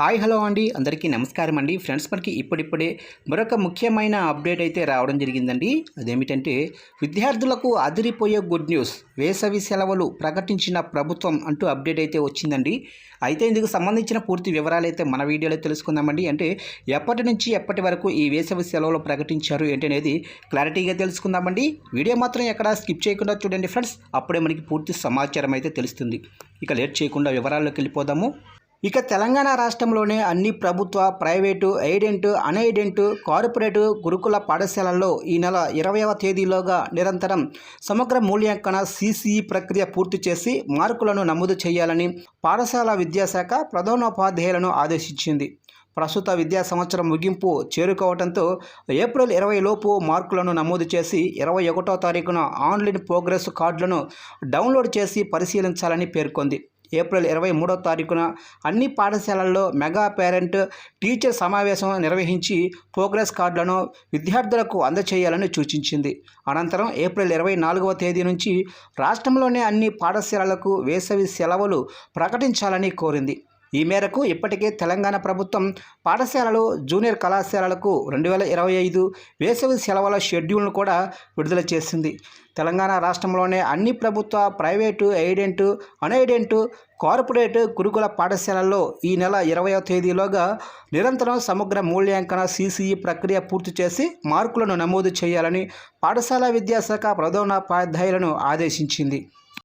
Hi hello అండి. అందరికీ నమస్కారం అండి. ఫ్రెండ్స్ మనకి ఇప్పుడిప్పుడే మరొక ముఖ్యమైన అప్డేట్ అయితే రావడం జరిగిందండి. అదేమిటంటే విద్యార్థులకు అదిరిపోయే గుడ్ న్యూస్ వేసవి సెలవులు ప్రకటించిన ప్రభుత్వం అంటూ అప్డేట్ అయితే వచ్చిందండి. అయితే ఇందుకు సంబంధించిన పూర్తి వివరాలు అయితే మన వీడియోలో తెలుసుకుందామండి. అంటే ఎప్పటి నుంచి ఎప్పటి వరకు ఈ వేసవి సెలవులు ప్రకటించారు ఏంటి అనేది క్లారిటీగా తెలుసుకుందామండి. వీడియో మాత్రం ఎక్కడ స్కిప్ చేయకుండా చూడండి ఫ్రెండ్స్. అప్పుడే మనకి పూర్తి సమాచారం అయితే తెలుస్తుంది. ఇక లేట్ చేయకుండా వివరాల్లోకి వెళ్ళిపోదాము. ఇక తెలంగాణ రాష్ట్రంలోనే అన్ని ప్రభుత్వ ప్రైవేటు ఎయిడెంట్ అన్ఎయిడెంట్ కార్పొరేటు గురుకుల పాఠశాలల్లో ఈ నెల ఇరవైవ తేదీలోగా నిరంతరం సమగ్ర మూల్యాంకన సిసిఈ ప్రక్రియ పూర్తి చేసి మార్కులను నమోదు చేయాలని పాఠశాల విద్యాశాఖ ప్రధానోపాధ్యాయులను ఆదేశించింది. ప్రస్తుత విద్యా సంవత్సరం ముగింపు చేరుకోవడంతో ఏప్రిల్ ఇరవై లోపు మార్కులను నమోదు చేసి ఇరవై ఒకటో తారీఖున ఆన్లైన్ ప్రోగ్రెస్ కార్డులను డౌన్లోడ్ చేసి పరిశీలించాలని పేర్కొంది. ఏప్రిల్ ఇరవై మూడో తారీఖున అన్ని పాఠశాలల్లో మెగా పేరెంట్ టీచర్ సమావేశం నిర్వహించి ప్రోగ్రెస్ కార్డులను విద్యార్థులకు అందచేయాలని సూచించింది. అనంతరం ఏప్రిల్ ఇరవై నాలుగవ తేదీ నుంచి రాష్ట్రంలోనే అన్ని పాఠశాలలకు వేసవి సెలవులు ప్రకటించాలని కోరింది. ఈ మేరకు ఇప్పటికే తెలంగాణ ప్రభుత్వం పాఠశాలలు జూనియర్ కళాశాలలకు రెండు వేల ఇరవై ఐదు వేసవి సెలవుల షెడ్యూల్ను కూడా విడుదల చేసింది. తెలంగాణ రాష్ట్రంలోనే అన్ని ప్రభుత్వ ప్రైవేటు ఎయిడెంటు అన్ఎయిడెంటు కార్పొరేట్ గురుకుల పాఠశాలల్లో ఈ నెల ఇరవయో తేదీలోగా నిరంతరం సమగ్ర మూల్యాంకన సీసీఈ ప్రక్రియ పూర్తి చేసి మార్కులను నమోదు చేయాలని పాఠశాల విద్యాశాఖ ప్రధానోపాధ్యాయులను ఆదేశించింది.